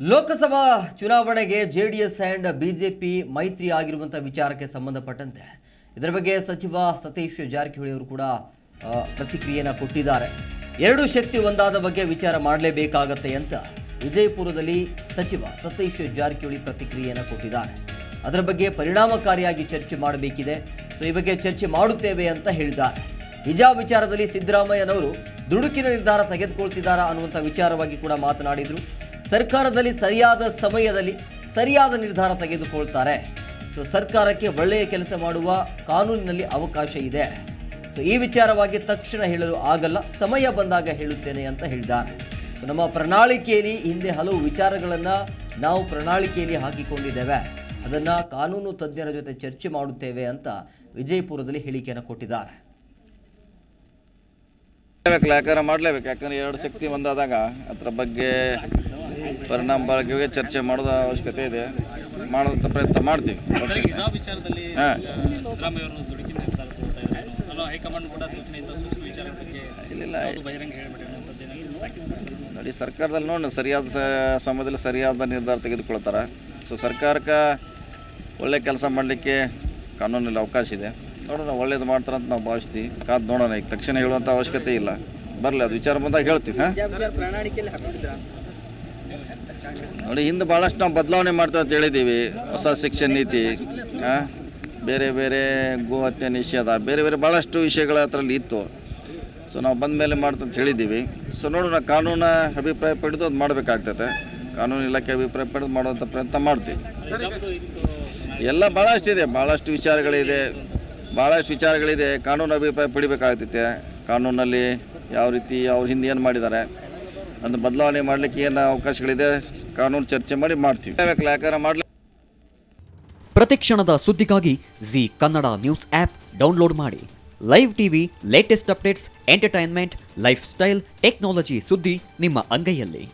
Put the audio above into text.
ಲೋಕಸಭಾ ಚುನಾವಣೆಗೆ J D S and B J P ಮೈತ್ರಿ ಆಗಿರುವಂಥ ವಿಚಾರಕ್ಕೆ ಸಂಬಂಧಪಟ್ಟಂತೆ ಇದರ ಬಗ್ಗೆ ಸಚಿವ ಸತೀಶ್ ಜಾರಕಿಹೊಳಿ ಅವರು ಕೂಡ ಪ್ರತಿಕ್ರಿಯೆಯನ್ನು ಕೊಟ್ಟಿದ್ದಾರೆ. ಎರಡು ಶಕ್ತಿ ಒಂದಾದ ಬಗ್ಗೆ ವಿಚಾರ ಮಾಡಲೇಬೇಕಾಗತ್ತೆ ಅಂತ ವಿಜಯಪುರದಲ್ಲಿ ಸಚಿವ ಸತೀಶ್ ಜಾರಕಿಹೊಳಿ ಪ್ರತಿಕ್ರಿಯೆಯನ್ನು ಕೊಟ್ಟಿದ್ದಾರೆ. ಅದರ ಬಗ್ಗೆ ಪರಿಣಾಮಕಾರಿಯಾಗಿ ಚರ್ಚೆ ಮಾಡಬೇಕಿದೆ. ಸೊ ಈ ಬಗ್ಗೆ ಚರ್ಚೆ ಮಾಡುತ್ತೇವೆ ಅಂತ ಹೇಳಿದ್ದಾರೆ. ಹಿಜಾಬ್ ವಿಚಾರದಲ್ಲಿ ಸಿದ್ದರಾಮಯ್ಯನವರು ದುಡುಕಿನ ನಿರ್ಧಾರ ತೆಗೆದುಕೊಳ್ತಿದ್ದಾರಾ ಅನ್ನುವಂಥ ವಿಚಾರವಾಗಿ ಕೂಡ ಮಾತನಾಡಿದರು. ಸರ್ಕಾರದಲ್ಲಿ ಸರಿಯಾದ ಸಮಯದಲ್ಲಿ ಸರಿಯಾದ ನಿರ್ಧಾರ ತೆಗೆದುಕೊಳ್ತಾರೆ. ಸೊ, ಸರ್ಕಾರಕ್ಕೆ ಒಳ್ಳೆಯ ಕೆಲಸ ಮಾಡುವ ಕಾನೂನಿನಲ್ಲಿ ಅವಕಾಶ ಇದೆ. ಸೊ, ಈ ವಿಚಾರವಾಗಿ ತಕ್ಷಣ ಹೇಳಲು ಆಗಲ್ಲ, ಸಮಯ ಬಂದಾಗ ಹೇಳುತ್ತೇನೆ ಅಂತ ಹೇಳಿದ್ದಾರೆ ನಮ್ಮ ಪ್ರಣಾಳಿಕೆಯಲ್ಲಿ ಹಿಂದೆ ಹಲವು ವಿಚಾರಗಳನ್ನು ನಾವು ಪ್ರಣಾಳಿಕೆಯಲ್ಲಿ ಹಾಕಿಕೊಂಡಿದ್ದೇವೆ. ಅದನ್ನು ಕಾನೂನು ತಜ್ಞರ ಜೊತೆ ಚರ್ಚೆ ಮಾಡುತ್ತೇವೆ ಅಂತ ವಿಜಯಪುರದಲ್ಲಿ ಹೇಳಿಕೆಯನ್ನು ಕೊಟ್ಟಿದ್ದಾರೆ. ಮಾಡಲೇಬೇಕು, ಯಾಕಂದ್ರೆ ಎರಡು ಶಕ್ತಿ ಒಂದಾದಾಗ ಅದರ ಬಗ್ಗೆ ಪರಿಣಾಮ ಬಾಳಿಕೆಗೆ ಚರ್ಚೆ ಮಾಡೋದ ಅವಶ್ಯಕತೆ ಇದೆ. ಮಾಡೋದಂಥ ಪ್ರಯತ್ನ ಮಾಡ್ತೀವಿ. ನೋಡಿ ಸರ್ಕಾರದಲ್ಲಿ ನೋಡಿ ಸರಿಯಾದ ಸಮಯದಲ್ಲಿ ಸರಿಯಾದ ನಿರ್ಧಾರ ತೆಗೆದುಕೊಳ್ತಾರೆ. ಸೊ ಸರ್ಕಾರಕ್ಕೆ ಒಳ್ಳೆ ಕೆಲಸ ಮಾಡಲಿಕ್ಕೆ ಕಾನೂನಲ್ಲಿ ಅವಕಾಶ ಇದೆ. ನೋಡೋಣ ಒಳ್ಳೇದು ಮಾಡ್ತಾರಂತ ಅಂತ ನಾವು ಭಾವಿಸ್ತೀವಿ. ಕಾದು ನೋಡೋಣ ಈಗ ತಕ್ಷಣ ಹೇಳುವಂಥ ಅವಶ್ಯಕತೆ ಇಲ್ಲ. ಬರಲಿ ಅದು ವಿಚಾರ ಬಂದಾಗ ಹೇಳ್ತೀವಿ ಹಾಂ? ನೋಡಿ, ಹಿಂದೆ ಭಾಳಷ್ಟು ನಾವು ಬದಲಾವಣೆ ಮಾಡ್ತೇವೆ ಅಂತ ಹೇಳಿದ್ದೀವಿ. ಹೊಸ ಶಿಕ್ಷಣ ನೀತಿ ಬೇರೆ ಬೇರೆ ಗೋ ಹತ್ಯೆ ನಿಷೇಧ, ಬೇರೆ ಬೇರೆ ಭಾಳಷ್ಟು ವಿಷಯಗಳ ಅದರಲ್ಲಿ ಇತ್ತು. ಸೊ ನಾವು ಬಂದ ಮೇಲೆ ಮಾಡ್ತಂತ ಹೇಳಿದ್ದೀವಿ. ಸೊ ನೋಡೋಣ, ಕಾನೂನ ಅಭಿಪ್ರಾಯ ಪಡೆದು ಅದು ಮಾಡಬೇಕಾಗ್ತದೆ. ಕಾನೂನು ಇಲಾಖೆ ಅಭಿಪ್ರಾಯ ಪಡೆದು ಮಾಡುವಂಥ ಪ್ರಯತ್ನ ಮಾಡ್ತೀವಿ. ಎಲ್ಲ ಭಾಳಷ್ಟು ಇದೆ ಭಾಳಷ್ಟು ವಿಚಾರಗಳಿದೆ ಭಾಳಷ್ಟು ವಿಚಾರಗಳಿದೆ. ಕಾನೂನು ಅಭಿಪ್ರಾಯ ಪಡಿಬೇಕಾಗ್ತೈತೆ. ಕಾನೂನಲ್ಲಿ ಯಾವ ರೀತಿ ಅವ್ರ ಹಿಂದೆ ಏನು ಮಾಡಿದ್ದಾರೆ. ಅದನ್ನು ಬದಲಾವಣೆ ಮಾಡಲಿಕ್ಕೆ ಏನು ಅವಕಾಶಗಳಿದೆ? ಕಾನೂನು ಚರ್ಚೆ ಮಾಡಿ ಮಾಡ್ತೀವಿ. ಯಾಕಂದ್ರೆ ಮಾಡಲಿ ಪ್ರತಿಕ್ಷಣದ ಸುದ್ದಿಗಾಗಿ Zee Kannada news app download ಮಾಡಿ. Live TV latest updates entertainment lifestyle technology ಸುದ್ದಿ ನಿಮ್ಮ ಅಂಗೈಯಲ್ಲಿ.